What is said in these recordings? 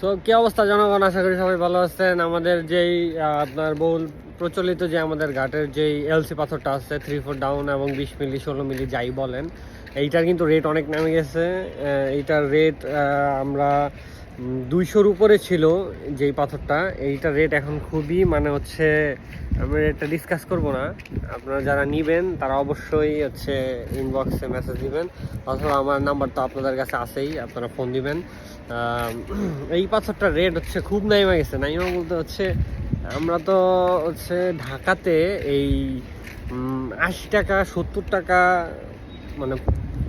So কি অবস্থা জনগণ? আশা করি সবাই ভালো আছেন। আমাদের যেই আপনার বহুল প্রচলিত যে আমাদের ঘাটের যেই এলসি পাথরটা আছে থ্রি ফোর ডাউন এবং বিশ মিলি ষোলো মিলি যাই বলেন, এইটার কিন্তু রেট অনেক নামে গেছে। এইটার রেট আমরা দুইশোর উপরে ছিল যেই পাথরটা। এইটা রেট এখন খুবই মানে হচ্ছে আমি রেটটা ডিসকাস করব না। আপনারা যারা নিবেন, তারা অবশ্যই হচ্ছে ইনবক্সে মেসেজ দিবেন। অথবা আমার নাম্বার তো আপনাদের কাছে আছেই, আপনারা ফোন দিবেন। এই পাথরটার রেট হচ্ছে খুব নাইমা গেছে। নাইমা বলতে হচ্ছে, আমরা তো হচ্ছে ঢাকাতে এই আশি টাকা, সত্তর টাকা মানে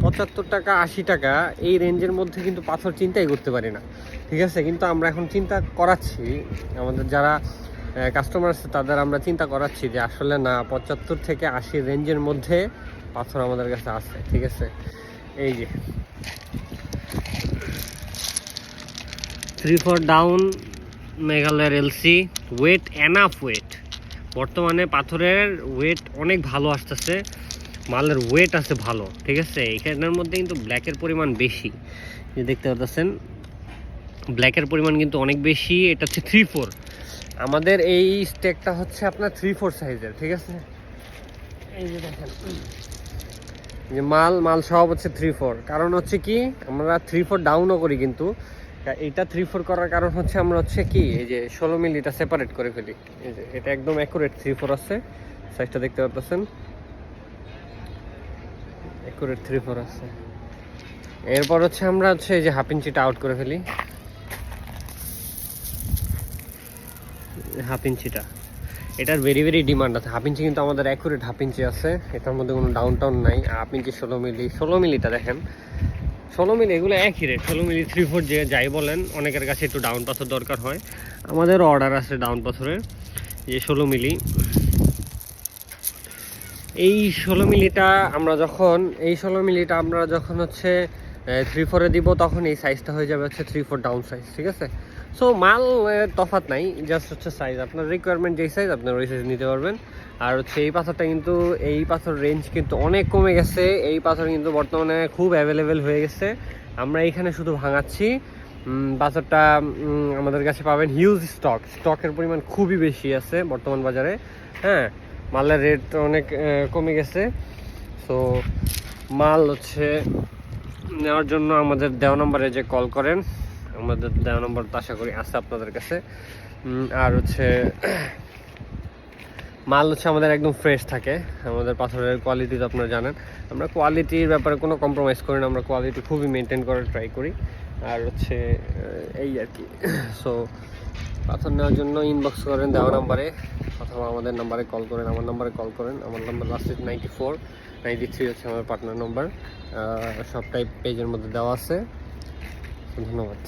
পঁচাত্তর টাকা, আশি টাকা, এই রেঞ্জের মধ্যে কিন্তু পাথর চিন্তাই করতে পারি না। ঠিক আছে? কিন্তু আমরা এখন চিন্তা করাচ্ছি, আমাদের যারা কাস্টমার আছে, তাদের আমরা চিন্তা করাচ্ছি যে আসলে না, পঁচাত্তর থেকে আশি রেঞ্জের মধ্যে পাথর আমাদের কাছে আছে, ঠিক আছে? এই যে। থ্রি ফোর ডাউন মেঘালয়ের এলসি ওয়েট এনাফ ওয়েট বর্তমানে পাথরের ওয়েট অনেক ভালো আসতেছে। মালের ওয়েট আছে ভালো, ঠিক আছে? এখানের মধ্যে কিন্তু ব্ল্যাকের পরিমাণ বেশি। যে দেখতে পাচ্ছেন ব্ল্যাকের পরিমাণ কিন্তু অনেক বেশি, এটা হচ্ছে থ্রি ফোর আমাদের এই স্টেকটা হচ্ছে আপনার থ্রি ফোর সাইজের ঠিক আছে? এই যে দেখেন যে মাল মাল সব হচ্ছে থ্রি ফোর কারণ হচ্ছে কি, আমরা থ্রি ফোর ডাউনও করি কিন্তু। এটা থ্রি ফোর করার কারণ হচ্ছে আমরা হচ্ছে কি, এই যে ষোলো মিলিটা সেপারেট করে ফেলি। এই যে এটা একদম অ্যাকুরেট থ্রি ফোর আছে। সাইজটা দেখতে পাচ্ছেন অ্যাকুরেট থ্রি ফোর আছে। এরপর হচ্ছে আমরা হচ্ছে এই যে হাফ ইঞ্চিটা আউট করে ফেলি। হাফ ইঞ্চিটা এটার ভেরি ভেরি ডিমান্ড আছে। হাফ ইঞ্চি কিন্তু আমাদের অ্যাকুরেট হাফ ইঞ্চি আছে। এটার মধ্যে কোনো ডাউন টাউন নাই। হাফ ইঞ্চি ষোলো মিলি ষোলো মিলিটা দেখেন। ষোলো মিলি এগুলো একই রেট ষোলো মিলি থ্রি ফোর যে যাই বলেন, অনেকের কাছে একটু ডাউন পাথর দরকার হয়। আমাদেরও অর্ডার আছে ডাউন পাথরের যে ষোলো মিলি এই ষোলো মিলিটা আমরা যখন, এই ষোলো মিলিটা আমরা যখন হচ্ছে থ্রি ফোরে দিব, তখন এই সাইজটা হয়ে যাবে হচ্ছে থ্রি ফোর ডাউন সাইজ ঠিক আছে? সো মাল তফাৎ নাই জাস্ট হচ্ছে সাইজ আপনার রিকোয়ারমেন্ট যেই সাইজ আপনার ওই সাইজ নিতে পারবেন। আর হচ্ছে এই পাথরটা কিন্তু, এই পাথর রেঞ্জ কিন্তু অনেক কমে গেছে, এই পাথর কিন্তু বর্তমানে খুব অ্যাভেলেবেল হয়ে গেছে। আমরা এইখানে শুধু ভাঙাচ্ছি পাথরটা আমাদের কাছে পাবেন হিউজ স্টক স্টকের পরিমাণ খুবই বেশি আছে বর্তমান বাজারে হ্যাঁ? মালের রেট অনেক কমে গেছে। সো মাল হচ্ছে নেওয়ার জন্য আমাদের দেওয়া নম্বরে যে কল করেন, আমাদের দেওয়া নম্বর তো আশা করি আছে আপনাদের কাছে। আর হচ্ছে, মাল হচ্ছে আমাদের একদম ফ্রেশ থাকে। আমাদের পাথরের কোয়ালিটি তো আপনারা জানেন। আমরা কোয়ালিটির ব্যাপারে কোনো কম্প্রোমাইজ করি না, আমরা কোয়ালিটি খুবই মেনটেন করার ট্রাই করি। আর হচ্ছে, এই আর কি। সো পাথর নেওয়ার জন্য ইনবক্স করেন দেওয়া নাম্বারে। অথবা আমাদের নাম্বারে কল করেন, আমার নাম্বারে কল করেন। আমার number last eight ninety four ninety three হচ্ছে আমার পার্টনার নাম্বার সব টাইপ পেজের মধ্যে দেওয়া আছে। ধন্যবাদ।